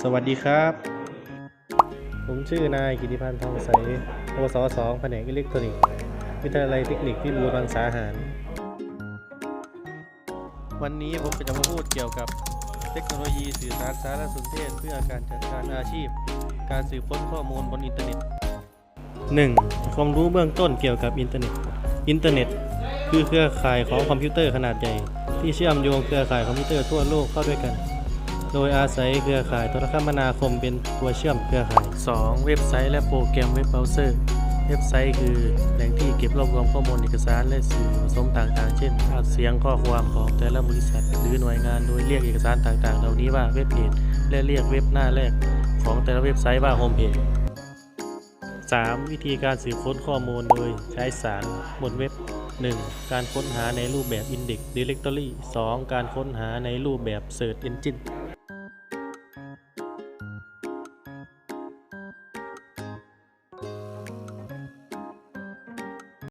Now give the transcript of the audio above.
สวัสดีครับ ผมชื่อนายกิติพันธ์ทองใสปวสสองแผนกอิเล็กทรอนิกส์วิทยาลัยเทคนิคพิบูลรังสาหาร วันนี้ผมจะมาพูดเกี่ยวกับเทคโนโลยีสื่อสารสารสนเทศ เพื่อการจัดการอาชีพ การสืบค้นข้อมูลบนอินเทอร์เน็ต 1. ความรู้เบื้องต้นเกี่ยวกับอินเทอร์เน็ต อินเทอร์เน็ต คือเครือข่ายของคอมพิวเตอร์ขนาดใหญ่ ที่เชื่อมโยงเครือข่ายคอมพิวเตอร์ทั่วโลกเข้าด้วยกัน โดยอาศัยเครือข่ายโทรคมนาคมเป็นตัวเชื่อมเครือข่าย 2. เว็บไซต์และโปรแกรมเว็บเบราว์เซอร์เว็บไซต์คือแหล่งที่เก็บรวบรวมข้อมูลเอกสารและสื่อผสมต่างๆ เช่นภาพเสียงข้อความของแต่ละบริษัท หรือหน่วยงานโดยเรียกเอกสารต่างๆ เหล่านี้ว่าเว็บเพจและเรียกเว็บหน้าแรกของแต่ละเว็บไซต์ว่าโฮมเพจ 3. วิธีการสืบค้นข้อมูลโดยใช้สารบนเว็บ 1. การค้นหาในรูปแบบ Index Directory 2. การค้นหาในรูปแบบ Search Engine